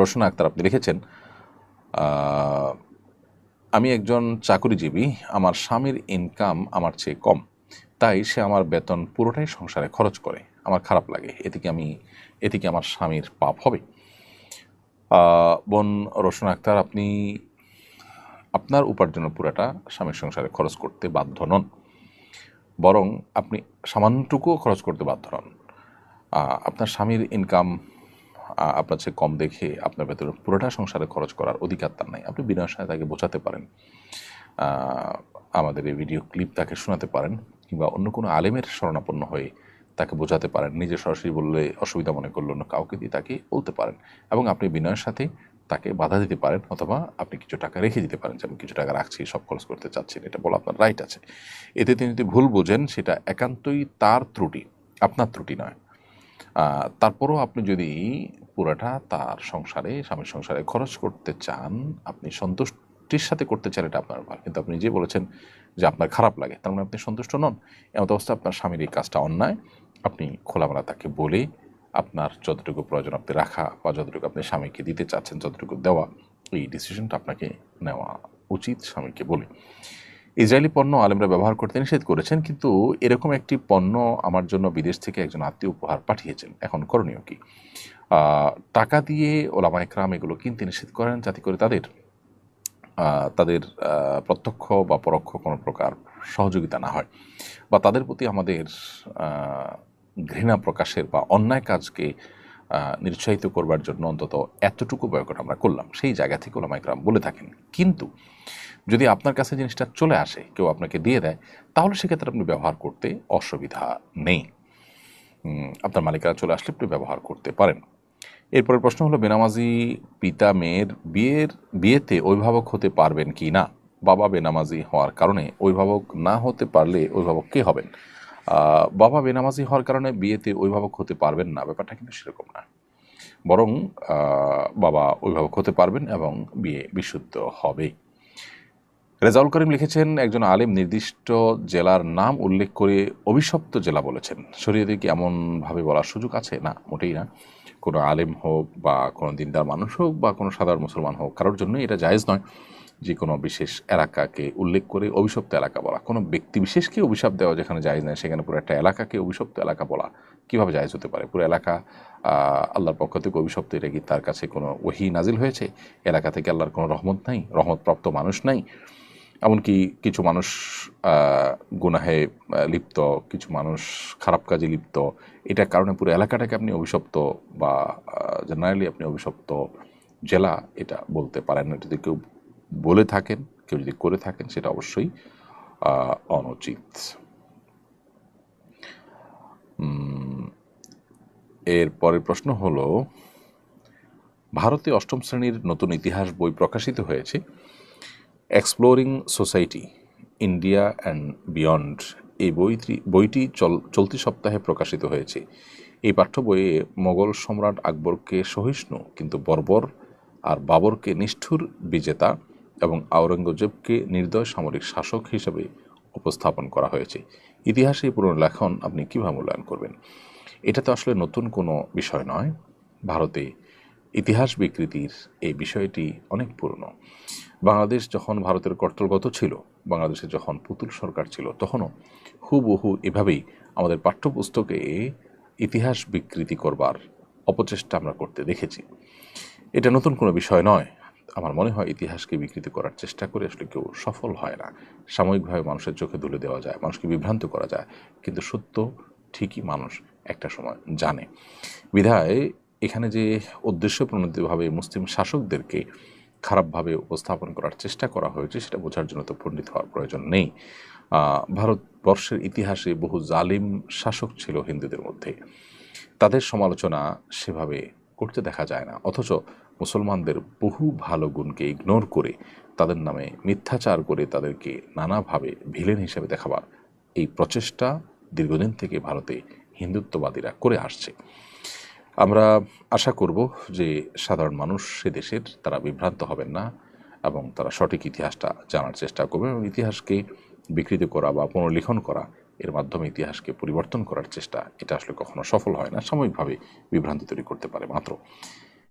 রোশনা আক্তার আপনি লিখেছেন আমি একজন চাকরিজীবী, আমার স্বামীর ইনকাম আমার চেয়ে কম, তাই সে আমার বেতন পুরোটাই সংসারে খরচ করে, আমার খারাপ লাগে এদিকে আমি, এতে কি আমার স্বামীর পাপ হবে? বোন রোশন আক্তার, আপনি, আপনার উপার্জনের পুরোটা স্বামীর সংসারে খরচ করতে বাধ্য নন, বরং আপনি সামান্যটুকুও খরচ করতে বাধ্য নন। আপনার স্বামীর ইনকাম আপনার চেয়ে কম দেখে আপনার ভেতরে পুরোটা সংসারে খরচ করার অধিকার তার নাই। আপনি বিনয়ের সাথে তাকে বোঝাতে পারেন। আমাদের এই ভিডিও ক্লিপ তাকে শোনাতে পারেন কিংবা অন্য কোনো আলেমের শরণাপন্ন হয়ে তাকে বোঝাতে পারেন। নিজে সরাসরি বললে অসুবিধা মনে করল অন্য কাউকে দিয়ে তাকে বলতে পারেন এবং আপনি বিনয়ের সাথে তাকে বাধা দিতে পারেন অথবা আপনি কিছু টাকা রেখে দিতে পারেন। যে আমি কিছু টাকা রাখছি, সব খরচ করতে চাচ্ছি এটা বলা আপনার রাইট আছে। এতে তিনি যদি ভুল বোঝেন, সেটা একান্তই তার ত্রুটি, আপনার ত্রুটি নয়। তারপরও আপনি যদি পুরাটা তার সংসারে, স্বামীর সংসারে খরচ করতে চান, আপনি সন্তুষ্টির সাথে করতে চান, এটা আপনার ব্যাপার কিন্তু আপনি যে বলেছেন যে আপনার খারাপ লাগে, তার মানে আপনি সন্তুষ্ট নন। এমন অবস্থা, আপনার স্বামীর এই কাজটা অন্যায়। আপনি খোলামেলা তাকে বলে আপনার যতটুকু প্রয়োজন আপনি রাখা বা যতটুকু আপনি স্বামীকে দিতে চাচ্ছেন, যতটুকু দেওয়া, এই ডিসিশনটা আপনাকে নেওয়া উচিত, স্বামীকে বলে। ইসরায়েলি পণ্য আলেমরা ব্যবহার করতে নিষেধ করেছেন, কিন্তু এরকম একটি পণ্য আমার জন্য বিদেশ থেকে একজন আত্মীয় উপহার পাঠিয়েছেন। এখন করণীয় কি? টাকা দিয়ে ওলামা একরাম এগুলো কিনতে নিষেধ করেন যাতে করে তাদের তাদের প্রত্যক্ষ বা পরোক্ষ কোনো প্রকার সহযোগিতা না হয় বা তাদের প্রতি আমাদের ঘৃণা প্রকাশের বা অন্যায় কাজকে নিরুৎসাহিত করবার জন্য অন্তত এতটুকু বয়কট আমরা করলাম, সেই জায়গা থেকে ওলামা একরাম বলে থাকেন। কিন্তু যদি আপনার কাছে জিনিসটা চলে আসে, কেউ আপনাকে দিয়ে দেয়, তাহলে সেক্ষেত্রে আপনি ব্যবহার করতে অসুবিধা নেই। আপনার মালিকারা চলে আসলে আপনি ব্যবহার করতে পারেন। এরপরের প্রশ্ন হলো, বেনামাজি পিতা মেয়ের বিয়ের, বিয়েতে অভিভাবক হতে পারবেন কি না? বাবা বেনামাজি হওয়ার কারণে অভিভাবক না হতে পারলে অভিভাবক কে হবেন? বাবা বেনামাজি হওয়ার কারণে বিয়েতে অভিভাবক হতে পারবেন না, ব্যাপারটা কিন্তু সেরকম না। বরং বাবা অভিভাবক হতে পারবেন এবং বিয়ে বিশুদ্ধ হবে। রেজাউল করিম লিখেছেন, একজন আলেম নির্দিষ্ট জেলার নাম উল্লেখ করে অভিশপ্ত জেলা বলেছেন। শরীয়তে কি এমনভাবে বলার সুযোগ আছে? না, মোটেই না। কোনো আলেম হোক বা কোনো দিনদার মানুষ হোক বা কোনো সাধারণ মুসলমান হোক, কারোর জন্য এটা জায়েজ নয়। যে কোনো বিশেষ এলাকাকে উল্লেখ করে অভিশপ্ত এলাকা বলা। কোনো ব্যক্তি বিশেষকে অভিশাপ দেওয়া যেখানে জায়েজ নয় সেখানে পুরো একটা এলাকাকে অভিশপ্ত এলাকা বলা কীভাবে জায়েজ হতে পারে? পুরো এলাকা আল্লাহর পক্ষ থেকে অভিশপ্ত, এটা কি তার কাছে কোনো ওহি নাজিল হয়েছে? এলাকা থেকে আল্লাহর কোনো রহমত নাই? রহমতপ্রাপ্ত মানুষ নাই? এমনকি কিছু মানুষ গুনাহে লিপ্ত, কিছু মানুষ খারাপ কাজে লিপ্ত, এটার কারণে পুরো এলাকাটাকে আপনি অভিশপ্ত বা জেনারেলি আপনি অভিশপ্ত জেলা এটা বলতে পারেন যদি কেউ বলে থাকেন, কেউ যদি করে থাকেন সেটা অবশ্যই অনুচিত। এর পরের প্রশ্ন হল, ভারতে অষ্টম শ্রেণির নতুন ইতিহাস বই প্রকাশিত হয়েছে exploring society India and beyond এই বইটি বইটি চল, চলতি সপ্তাহে প্রকাশিত হয়েছে। এই পাঠ্য বইয়ে মোগল সম্রাট আকবরকে সহিষ্ণু, কিন্তু বর্বর আর বাবরকে নিষ্ঠুর বিজেতা এবং আওরঙ্গজেবকে নির্দয় সামরিক শাসক হিসেবে উপস্থাপন করা হয়েছে। ইতিহাসে এই পুনর্লেখন আপনি কীভাবে মূল্যায়ন করবেন? এটা তো আসলে নতুন কোনো বিষয় নয়। ভারতে ইতিহাস বিকৃতির এই বিষয়টি অনেক পুরনো। বাংলাদেশ যখন ভারতের কর্তলগত ছিল, বাংলাদেশে যখন পুতুল সরকার ছিল, তখনও হুবহু এভাবেই আমাদের পাঠ্যপুস্তকে ইতিহাস বিকৃতি করবার অপচেষ্টা আমরা করতে দেখেছি। এটা নতুন কোনো বিষয় নয়। আমার মনে হয় ইতিহাসকে বিকৃত করার চেষ্টা করে আসলে কেউ সফল হয় না। সাময়িকভাবে মানুষের চোখে তুলে দেওয়া যায়, মানুষকে বিভ্রান্ত করা যায়, কিন্তু সত্য ঠিকই মানুষ একটা সময় জানে। বিধায় এখানে যে উদ্দেশ্য প্রণোদিতভাবে মুসলিম শাসকদেরকে খারাপভাবে উপস্থাপন করার চেষ্টা করা হয়েছে, সেটা বোঝার জন্য তো পণ্ডিত হওয়ার প্রয়োজন নেই। ভারতবর্ষের ইতিহাসে বহু জালিম শাসক ছিল হিন্দুদের মধ্যে। তাদের সমালোচনা সেভাবে করতে দেখা যায় না। অথচ মুসলমানদের বহু ভালো গুণকে ইগনোর করে তাদের নামে মিথ্যাচার করে তাদেরকে নানাভাবে ভিলেন হিসেবে দেখাবার এই প্রচেষ্টা দীর্ঘদিন থেকে ভারতে হিন্দুত্ববাদীরা করে আসছে। আমরা আশা করব যে সাধারণ মানুষ সে দেশের তারা বিভ্রান্ত হবেন না এবং তারা সঠিক ইতিহাসটা জানার চেষ্টা করবেন এবং ইতিহাসকে বিকৃত করা বা পুনর্লিখন করা এর মাধ্যমে ইতিহাসকে পরিবর্তন করার চেষ্টা, এটা আসলে কখনো সফল হয় না, সাময়িকভাবে বিভ্রান্তি তৈরি করতে পারে মাত্র।